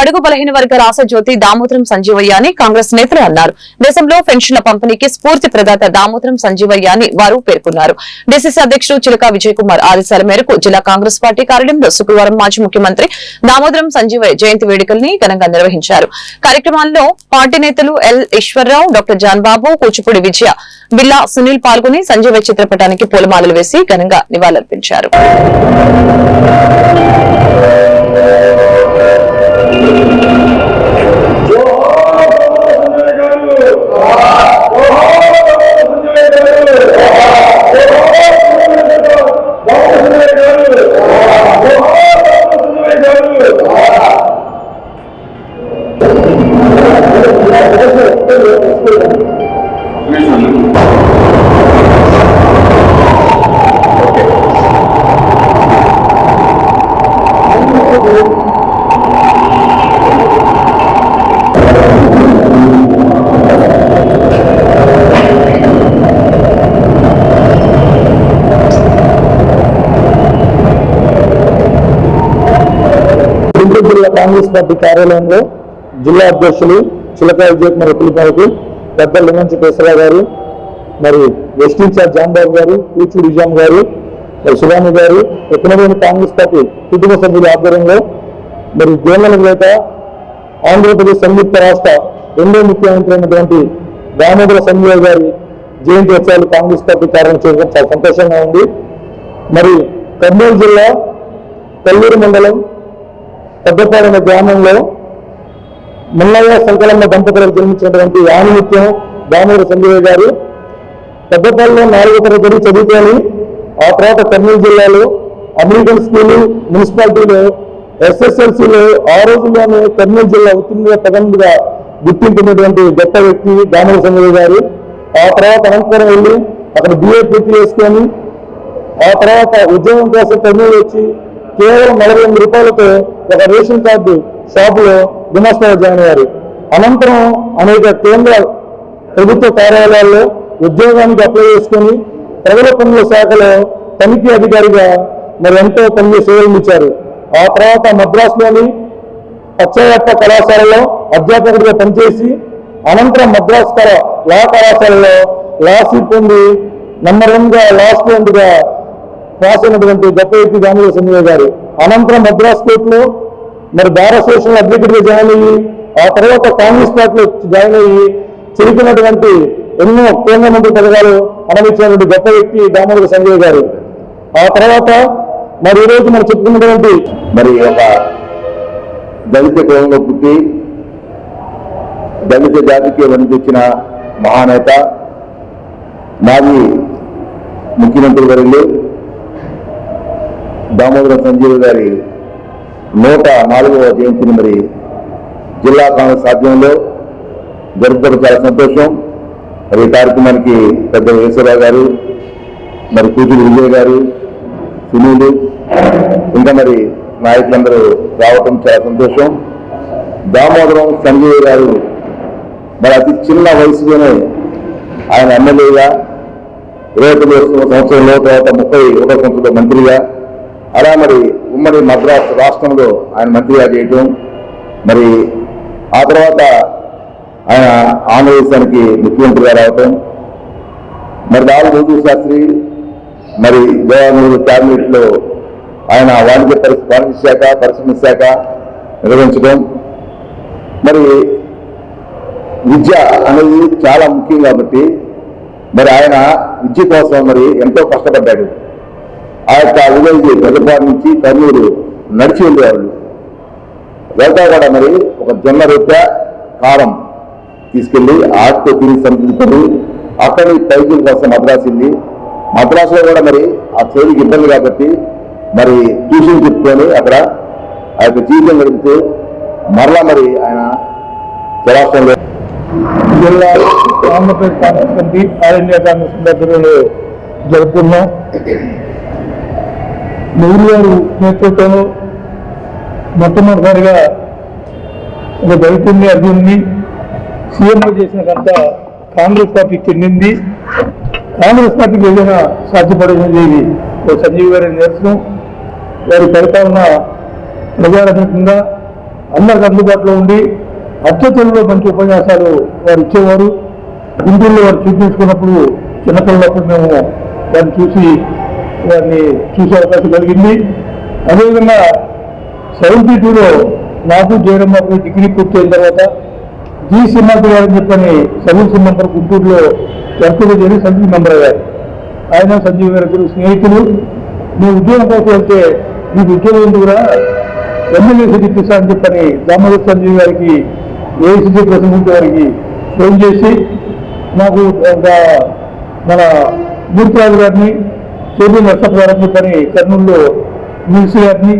బడుగు బలహీన వర్గాల ఆశజ్యోతి దామోదరం సంజీవయ్య అని కాంగ్రెస్ నేతలు అన్నారు. దేశంలో పెన్షన్ల పంపిణీకి స్ఫూర్తి ప్రదాత దామోదరం సంజీవయ్య అని వారు పేర్కొన్నారు. డిసిసి అధ్యక్షుడు చిలక విజయ్ కుమార్ ఆదేశాల మేరకు జిల్లా కాంగ్రెస్ పార్టీ కార్యాలయంలో శుక్రవారం మాజీ ముఖ్యమంత్రి దామోదరం సంజీవయ్య జయంతి వేడుకల్ని ఘనంగా నిర్వహించారు. కార్యక్రమాల్లో పార్టీ నేతలు L. Eswara Rao doctor John Babu Kuchipudi Vijaya Billa Sunil పాల్గొని సంజీవయ్య చిత్రపటానికి పూలమాలలు వేసి ఘనంగా నివాళులర్పించారు. కాంగ్రెస్ పార్టీ కార్యాలయంలో జిల్లా అధ్యక్షులు చిలక విజయకుమార్ పిలుపునకు పెద్ద లింగంచి కేసరావు గారు మరి వెస్ట్ ఇన్ఛార్జ్ జాంబాబు గారు కూచూరు నిజాం గారు మరి సుభాని గారు ఎక్కడైన కాంగ్రెస్ పార్టీ కుటుంబ సభ్యుల ఆధ్వర్యంలో మరి దేవల నేత ఆంధ్రప్రదేశ్ సంయుక్త రాష్ట్ర రెండో ముఖ్యమంత్రి అయినటువంటి దామోదర సంజయ్ గారి జయంతి ఉత్సవాలు కాంగ్రెస్ పార్టీ కార్యాలయం చేయడం చాలా సంతోషంగా ఉంది. మరి కర్నూలు జిల్లా కల్లూరు మండలం పెద్దపాలెం గ్రామంలో ముల్లయ్య సంకలమ్మ దంపతులకు జన్మించినటువంటి ఆనిమిత్యం దామోదర సంజయ్ గారు పెద్దపాలెంలో నాలుగో తరగతి చదువుకొని ఆ తర్వాత కర్నూలు జిల్లాలో అమెరికన్ స్కూలు మున్సిపాలిటీలో ఎస్ఎస్ఎల్సీలో ఆ రోజుల్లోనే కర్నూలు జిల్లా ఉత్తీర్ణ పదవిగా గుర్తింపున్నటువంటి గొప్ప వ్యక్తి దామోదర సంజయ్ గారు. ఆ తర్వాత అనంతరం వెళ్ళి అక్కడ బిఏ పూర్తి చేసుకొని ఆ తర్వాత ఉద్యోగం కోసం కర్నూలు వచ్చి కేవలం నలభై ఎనిమిది రూపాయలతో ఒక రేషన్ కార్డు షాపులో గుమాస్తాగా జాయిన్ అయ్యారు. అనంతరం అనేక కేంద్ర ప్రభుత్వ కార్యాలయాల్లో ఉద్యోగానికి అప్లై చేసుకుని ప్రజల పనుల శాఖలో తనిఖీ అధికారిగా మరి ఎంతో పనులు సేవలు ఇచ్చారు ఆ తర్వాత మద్రాసులోని పచ్చయప్ప కళాశాలలో అధ్యాపకుడిగా పనిచేసి అనంతరం మద్రాసు కళ లా కళాశాలలో లాసి పొంది నెంబర్ వన్గా లా పాస్ అయినటువంటి గొప్ప వ్యక్తి దామోదర సంజయ్ గారు. అనంతరం మద్రాస్ కోర్టులో మరి బార్ అసోసియేషన్ అడ్వకేట్గా జాయిన్ అయ్యి ఆ తర్వాత కాంగ్రెస్ పార్టీలో జాయిన్ అయ్యి చిరికినటువంటి ఎన్నో కేంద్ర మంత్రి పథకాలు అనుభవించినటువంటి గొప్ప వ్యక్తి దామోదర సంజయ్ గారు. ఆ తర్వాత మరి ఈరోజు రోజు మనం చెప్పుకున్నటువంటి మరి ఒక దళిత కులంలో పుట్టి దళిత జాతికి వణికిచ్చిన మహానేత మాజీ ముఖ్యమంత్రి వర్యులు దామోదర సంజీవ్ గారి నూట నాలుగవ జయంతిని మరి జిల్లా కాంగ్రెస్ ఆధ్వర్యంలో జరుపుకోవడం చాలా సంతోషం. మరి ఈ కార్యక్రమానికి పెద్ద వేశ్వరరావు గారు మరి కూతురు విజయ్ గారు సునీలు ఇంకా మరి నాయకులందరూ రావటం చాలా సంతోషం. దామోదరం సంజయ్ గారు మరి అతి చిన్న వయసులోనే ఆయన ఎమ్మెల్యేగా ఇరవై తొమ్మిది సంవత్సరంలో తర్వాత ముప్పై ఒకటో సంవత్సరంలో మంత్రిగా అలా మరి ఉమ్మడి మద్రాసు రాష్ట్రంలో ఆయన మంత్రిగా చేయటం మరి ఆ తర్వాత ఆయన ఆంధ్రదేశానికి ముఖ్యమంత్రిగా రావటం మరి లాల్ బహదూర్ శాస్త్రి మరి జవహర్లాల్ క్యాబినెట్లో ఆయన వాణిజ్య పరిశ్రమ వాణిజ్య శాఖ పరిశ్రమ శాఖ నిర్వహించడం మరి విద్య అనేది చాలా ముఖ్యం కాబట్టి మరి ఆయన విద్య కోసం మరి ఎంతో కష్టపడ్డాడు. ఆ యొక్క విలేజ్ పెద్దపాటి నుంచి కర్నూలు నడిచి వెళ్ళేవాళ్ళు. వెళ్తా కూడా మరి ఒక జొన్న రొట్టె కారం తీసుకెళ్ళి ఆటతో తిరిగి సంతృప్తి అక్కడి పైకిల కోసం మద్రాసింది మద్రాసులో కూడా మరి ఆ చదువుకి ఇబ్బంది కాబట్టి మరి ట్యూషన్ చెప్పుకొని అక్కడ ఆ యొక్క జీవితం గడుపుతూ మరలా మరి ఆయన స్వరాష్ట్రంలో జిల్లా Andhra Pradesh Congress committee all India Congress ఆధ్వర్యంలో జరుపుకున్నాం నెహ్రూ గారు నేతృత్వంలో మొట్టమొదటిసారిగా ఒక దళితుడిని అర్జున్ని సీఎంగా చేసిన ఘనత కాంగ్రెస్ పార్టీకి చెందింది. కాంగ్రెస్ పార్టీకి ఏదైనా సాధ్యపడేది ఓ సంజీవ్ గారి నిరసనం వారి పరిపాలన ప్రజారహితంగా అందరికి అందుబాటులో ఉండి అత్యతలో మంచి ఉపన్యాసాలు వారు ఇచ్చేవారు. గుంటూరులో వారు చూపించుకున్నప్పుడు చిన్నపిల్లప్పుడు మేము వారిని చూసి వారిని చూసే అవకాశం కలిగింది. అదేవిధంగా సెవెంటీ టూలో నాకు జయరామ్ బాబు డిగ్రీ పూర్తి అయిన తర్వాత జి సింహాద్రి గారు అని చెప్పని సర్వీస్ మెంబర్ గుంటూరులో వర్క్గా చేరి సర్వీస్ మెంబర్ అయ్యారు. ఆయన సంజీవ్ గారి స్నేహితులు. మీ ఉద్యోగం కోసం వెళ్తే మీ ఉద్యోగం కూడా. ఎమ్మెల్యే సీట్ ఇప్పిస్తా అని చెప్పని దామోదర్ సంజీవ్ గారికి ఏఐసీసీ ప్రెసిడెంట్ గారికి ఫోన్ చేసి నాకు ఒక మన మూర్తిరాజు గారిని చేపి నష్టపడాలని చెప్పని కర్నూలులో మినిసి గారిని